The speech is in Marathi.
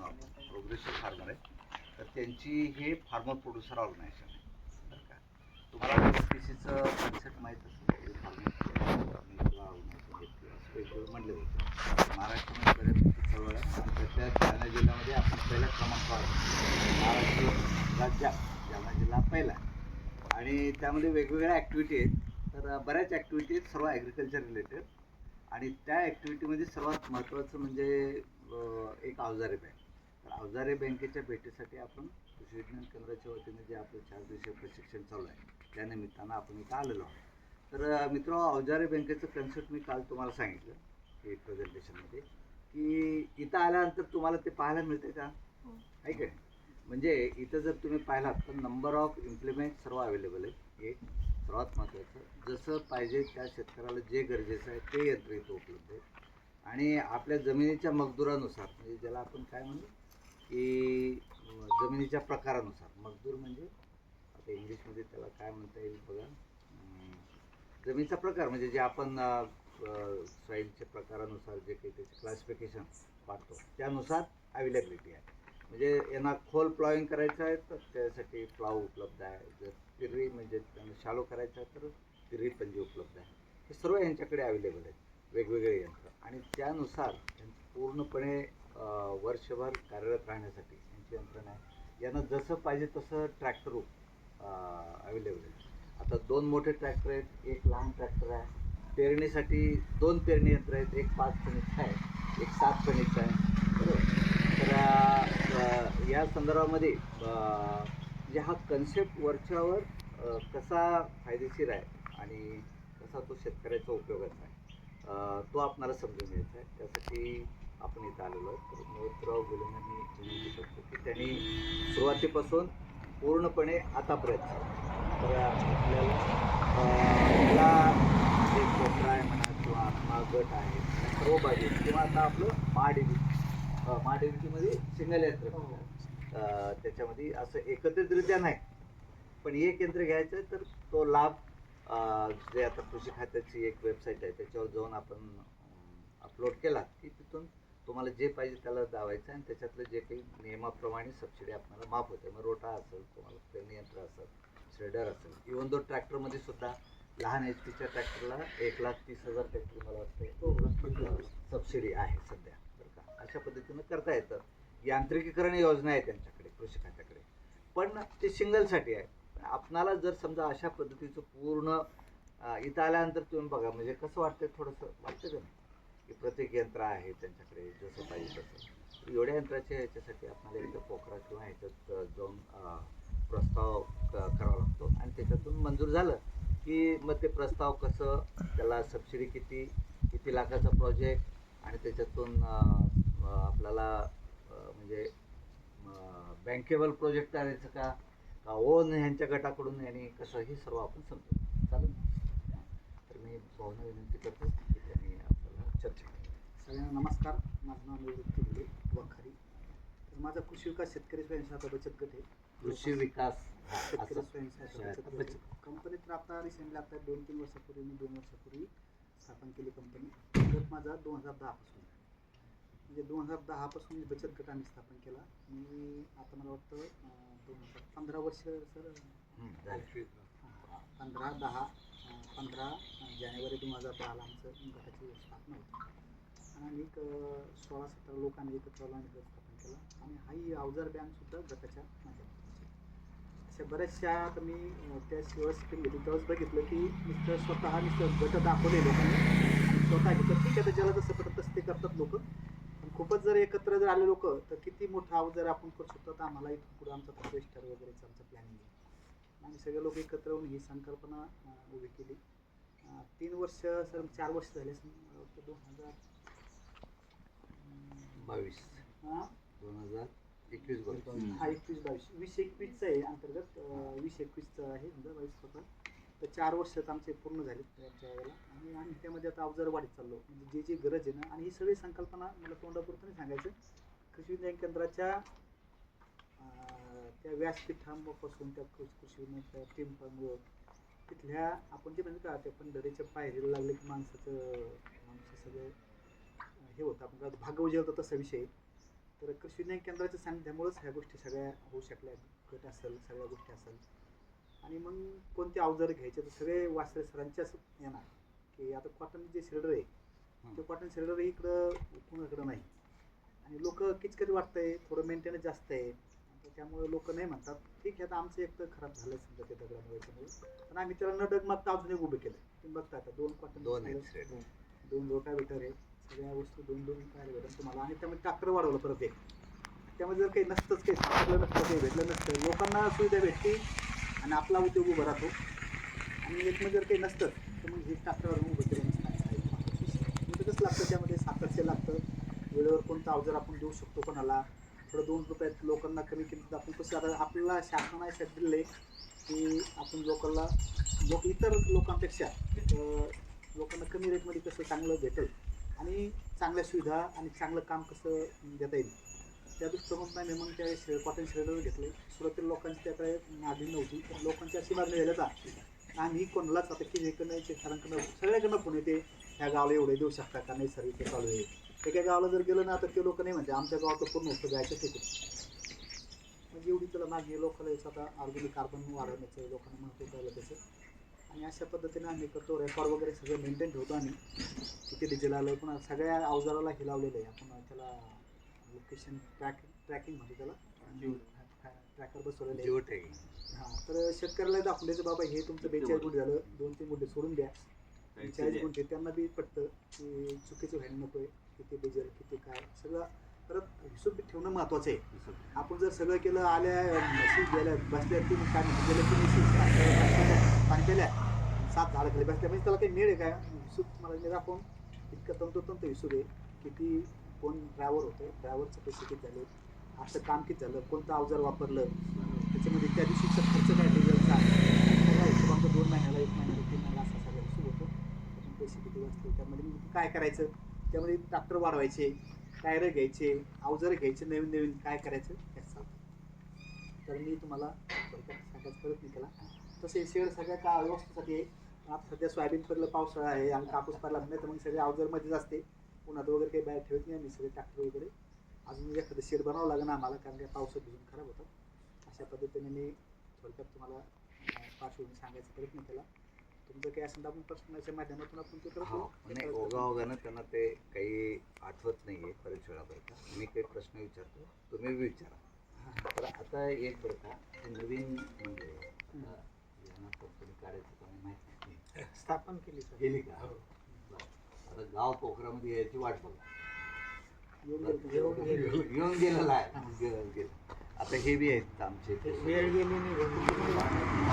म्हणून प्रोग्रेसिव्ह फार्मर आहे. तर त्यांची हे फार्मर प्रोड्युसर ऑर्गनायझेशन आहे. बरं का? तुम्हाला पी सीचं कन्सेप्ट माहीत असेल वेगवेगळं म्हणले होते महाराष्ट्रामध्ये बऱ्याच चळवळ आहे आणि त्याच्या जालना जिल्ह्यामध्ये आपण पहिल्या क्रमांकावर महाराष्ट्र राज्यात जालना जिल्हा पहिला आणि त्यामध्ये वेगवेगळ्या ॲक्टिव्हिटी आहेत. तर बऱ्याच ॲक्टिव्हिटी आहेत सर्व ॲग्रिकल्चर रिलेटेड आणि त्या ॲक्टिव्हिटीमध्ये सर्वात महत्त्वाचं म्हणजे एक अवजारे बँक. अवजारे बँकेच्या भेटीसाठी आपण कृषी विज्ञान केंद्राच्या वतीने जे आपलं चार दिवसीय प्रशिक्षण चालू आहे त्या निमित्तानं आपण इथं आलेलो आहोत. तर मित्र अवजारे बँकेचं कन्सेप्ट मी काल तुम्हाला सांगितलं की प्रेझेंटेशनमध्ये की इथं आल्यानंतर तुम्हाला ते पाहायला मिळते का? आहे का म्हणजे इथं जर तुम्ही पाहिलात तर नंबर ऑफ इम्प्लिमेंट सर्व अवेलेबल आहे एक सर्वात महत्त्वाचं. जसं पाहिजे त्या शेतकऱ्याला जे गरजेचं आहे ते यंत्र इथं उपलब्ध आहे. आणि आपल्या जमिनीच्या मजदुरानुसार म्हणजे ज्याला आपण काय म्हणू की जमिनीच्या प्रकारानुसार. मजदूर म्हणजे आता इंग्लिशमध्ये त्याला काय म्हणता येईल बघा. जमिनीचा प्रकार म्हणजे जे आपण सॉईलच्या प्रकारानुसार जे काही त्याचे क्लासिफिकेशन पाहतो त्यानुसार अवेलेबिलिटी आहे. म्हणजे यांना खोल प्लॉईंग करायचं आहे तर त्यासाठी प्लाव उपलब्ध आहे. जर तिरवी म्हणजे त्यांना शालो करायचं आहे तर तिरवी पंजी उपलब्ध आहे. हे सर्व यांच्याकडे अवेलेबल आहेत. वेगवेगळे यंत्र. आणि त्यानुसार पूर्णपणे वर्षभर कार्यरत राहण्यासाठी यांची यंत्रणा आहे. यांना जसं पाहिजे तसं ट्रॅक्टर अवेलेबल आहे. आता दोन मोठे ट्रॅक्टर आहेत एक लहान ट्रॅक्टर आहे. पेरणीसाठी दोन पेरणी यंत्र आहेत एक पाच कणीचं आहे एक सात कणीचं आहे. बरोबर? तर या संदर्भामध्ये म्हणजे हा कन्सेप्ट वरच्यावर कसा फायदेशीर आहे आणि कसा तो शेतकऱ्याचा उपयोगाचा आहे तो आपणाला समजून घ्यायचा आहे. त्यासाठी आपण इथं आलेलो आहे तर मोहितराव गुलेंना मी विनंती करतो की त्यांनी सुरुवातीपासून पूर्णपणे आतापर्यंत तर आपल्याला आपला कोपरा आहे म्हणा किंवा महागट आहे या सर्व बाजू किंवा आता आपलं महाडेबी महाडेबीटीमध्ये सिंगल यंत्र अं, त्याच्यामध्ये असं एकत्रितरित्या नाही पण एक यंत्र घ्यायचं आहे तर तो लाभ जे आता कृषी खात्याची एक वेबसाईट आहे त्याच्यावर जाऊन आपण अपलोड केला की तिथून तुम्हाला जे पाहिजे त्याला दावायचं आणि त्याच्यातलं जे काही नियमाप्रमाणे सबसिडी आपल्याला माफ होते. मग रोटा असेल तुम्हाला पेरणी यंत्र असेल श्रेडर असेल. इवन दो ट्रॅक्टरमध्ये सुद्धा लहान एच पीच्या ट्रॅक्टरला एक लाख तीस हजार ट्रॅक्टर मला वाटते सबसिडी आहे सध्या बरं का. अशा पद्धतीनं करता येतं. यांत्रिकीकरण योजना आहे त्यांच्याकडे कृषी खात्याकडे पण ते सिंगलसाठी आहे. पण आपणाला जर समजा अशा पद्धतीचं पूर्ण इथं आल्यानंतर तुम्ही बघा म्हणजे कसं वाटतंय थोडंसं? वाटतं का नाही? की प्रत्येक यंत्र आहे त्यांच्याकडे जसं पाहिजे तसं एवढ्या यंत्राच्या ह्याच्यासाठी आपल्याला एकदा पोखरा किंवा ह्याच्यात जाऊन प्रस्ताव क- करावा लागतो. आणि त्याच्यातून मंजूर झालं की मग ते प्रस्ताव कसं त्याला सबसिडी किती किती लाखाचा प्रोजेक्ट आणि त्याच्यातून आपल्याला म्हणजे बँकेबल प्रोजेक्ट करायचं का का ओन ह्यांच्या गटाकडून यांनी कसं हे सर्व आपण समजू. चालेल तर मी भावना विनंती करतो. चर्चा. सगळ्यांना नमस्कार. माझं नाव निवृत्ती दिले वखारी. तर माझा कृषी विकास शेतकरी स्वयंसहायता बचत गट आहे. कृषी विकास शेतकरी स्वयंसहायता बचत. कंपनी तर आता रिसेंटली आता दोन तीन वर्षापूर्वी मी दोन वर्षापूर्वी स्थापन केली कंपनी. गट माझा दोन हजार दहापासून. म्हणजे दोन हजार दहापासून मी बचत गट आम्ही स्थापन केला. मी आता मला वाटतं दोन हजार पंधरा वर्ष सर. पंधरा दहा. पंधरा जानेवारी दोन हजार दहाला आमचं गटाची स्थापना होती. आणि एक सोळा सतरा लोकांनी एकत्र आलो आणि गट स्थापन केला. आणि हाही अवजार बँकसुद्धा गटाच्या माध्यमातून. अशा बऱ्याचशा आता मी त्या सेवा स्कीम घेतली बघितलं की मिस्टर स्वतः मिस्टर गट दाखवले लोकांनी. स्वतः घेतलं. ठीक आहे तर ज्याला जसं पटत तसं ते करतात लोक. पण खूपच जर एकत्र जर आले लोक तर किती मोठा अवजार आपण करू शकतो? तर आम्हाला इथून पुढे आमचा हार्वेस्टर वगैरेचं आमचं प्लॅनिंग आहे. आम्ही सगळे लोक एकत्र येऊन ही संकल्पना उभी केली. तीन वर्ष सर चार वर्ष झाले असं मला वाटतं. दोन हजार बावीस. हा? दोन हजार एकवीस बावीस. हा एकवीस बावीस. वीस एकवीसचं आहे अंतर्गत वीस एकवीसचं आहे समजा बावीस होता तर चार वर्षात आमचे पूर्ण झाले त्याच्या वेळेला. आणि आम्ही त्यामध्ये आता अवजार वाढीत चाललो. म्हणजे जे जी गरज आहे ना आणि ही सगळी संकल्पना मला तोंडापुरतं नाही सांगायचं. कृषी विज्ञान केंद्राच्या त्या व्यासपीठापासून त्या कृषी विज्ञान टीममुळं तिथल्या आपण जे म्हणजे का त्या पंढरीच्या पायरीला लागले की माणसाचं माणसं सगळं हे होतं. आपण भागवजे होतं तसा विषय. तर कृषी विज्ञान केंद्राच्या सानिध्यामुळेच ह्या गोष्टी सगळ्या होऊ शकल्या. गट असेल सगळ्या गोष्टी असेल. आणि मग कोणते अवजार घ्यायचे? तर सगळे वासरे सरांच्याच येणार की आता कॉटन जे शिल्डर आहे ते कॉटन शिल्डर इकडं कुणाकडं नाही. आणि लोक किचकट वाटतंय थोडं मेंटेनन्स जास्त आहे. त्यामुळे लोक नाही म्हणतात. ठीक आहे आता आमचं एक तर खराब झालं समजा ते दगडामुळे पण आम्ही त्याला न डगमगता अजून एक उभे केलं तुम्ही बघता आता दोन कॉटन दोन. दोन रोटावेटर आहे. सगळ्या वस्तू दोन दोन पाहायला भेटेल तुम्हाला आणि त्यामध्ये ट्रॅक्टर वाढवलं परत एक. त्यामध्ये जर काही नसतंच काही सापडलं नसतं काही भेटलं नसतं. लोकांना सुविधा भेटते आणि आपला उद्योग उभा राहतो. आणि एक जर काही नसतं तर मग हे ट्रॅक्टरवर उभं केलं नसतं. कसं लागतं? त्यामध्ये सातशे लागतं. वेळेवर कोणतं अवजार आपण देऊ शकतो कोणाला? थोडं दोन रुपयात लोकांना कमी किमतीत आपण कसं आता आपल्याला शासनाने दिलं दिले की आपण लोकांना लोक इतर लोकांपेक्षा लोकांना कमी रेटमध्ये कसं चांगलं भेटेल आणि चांगल्या सुविधा आणि चांगलं काम कसं देता येईल. त्या दृष्टिकोनाने मग त्या शे कॉटन शिलेडर घेतले. सुरुवातीला लोकांची त्याकडे मागणी नव्हती पण लोकांची अशी मागणी झाली का आम्ही कोणालाच आता की हे करण्याचे कारण सगळ्याकडनं फोन येते ह्या गावाला एवढे देऊ शकता का नाही सर इथे चालू आहे. एका गावाला जर गेलं ना तर ते लोक नाही म्हणते आमच्या गावात पूर्ण होतं जायचं तिथे. म्हणजे एवढी त्याला मागणी लोकांना याचं आता ऑर्गॅनिक कार्बन वाढवण्याचं लोकांना महत्त्व कळलं त्याचं. आणि अशा पद्धतीने आम्ही करतो रेकॉर्ड वगैरे सगळं मेंटेन ठेवतो आम्ही. किती डिझेल आलं पण सगळ्या अवजाराला हे लावलेलं आहे. आपण त्याला लोकेशन ट्रॅक ट्रॅकिंग म्हणतो त्याला. ट्रॅकर बसवलेलं आहे. हां तर शेतकऱ्याला दाखवून द्यायचं बाबा हे तुमचं बेचाळीस गुंठे झालं दोन तीन गुंठे सोडून द्या. चाळीस गुंठे त्यांना बी पटतं की चुकीचं व्हायला नको आहे किती डिझेल किती काय सगळं परत हिशोब ठेवणं महत्त्वाचं आहे. आपण जर सगळं केलं आल्या मशीन गेल्या बसल्या तीन काय म्हणतात, गेल्या तीन पाणी केल्या सात झाडं खाली बसल्या म्हणजे त्याला काही मिळ आहे काय हिशोब मला दाखवून इतकं तंतोतंत हिशोब आहे. किती कोण ड्रायव्हर होते ड्रायव्हरचं पैसे किती झाले असं काम किती झालं कोणतं अवजार वापरलं त्याच्यामध्ये त्या दिवशीचा खर्च काय डिझेलचा? हिशोबांचा दोन महिन्याला एक महिन्याला तीन महिन्याला असा सगळा हिशोब होतो. पैसे किती वाचले त्यामध्ये मग काय करायचं? त्यामध्ये ट्रॅक्टर वाढवायचे टायर घ्यायचे अवजार घ्यायचे नवीन नवीन काय करायचं हे तर मी तुम्हाला थोडक्यात सांगायचा प्रयत्न केला. तसे शेड सगळ्या का व्यवस्थेसाठी आहे. आता सध्या सोयाबीन पडलं पावसाळा आहे आणि कापूस पडला नाही तर मग सगळे अवजारमध्येच असते. उन्हात वगैरे काही बाहेर ठेवत नाही आम्ही सगळे ट्रॅक्टर वगैरे. अजून एखादं शेड बनावं लागेल आम्हाला कारण काय पावसात भिजून खराब होतात अशा पद्धतीने मी थोडक्यात तुम्हाला पार्श्वभूमी सांगायचा प्रयत्न केला. तुमचं काही असेल तर आपण प्रश्नाच्या माध्यमातून आपण ते करत हो. नाही ओघा ओघानं त्यांना ते काही आठवत नाही आहे बरेच वेळा बरं का. मी काही प्रश्न विचारतो तुम्ही विचारा. तर आता एक बरं का हे नवीन म्हणजे माहिती स्थापन केली गेली का? बरं. आता गाव पोखरामध्ये यायची वाट बघा. येऊन गेलं- येऊन गेलं. येऊन गेलेला आहे. आता हे बी आहेत आमचे. वेळ गेली नाही.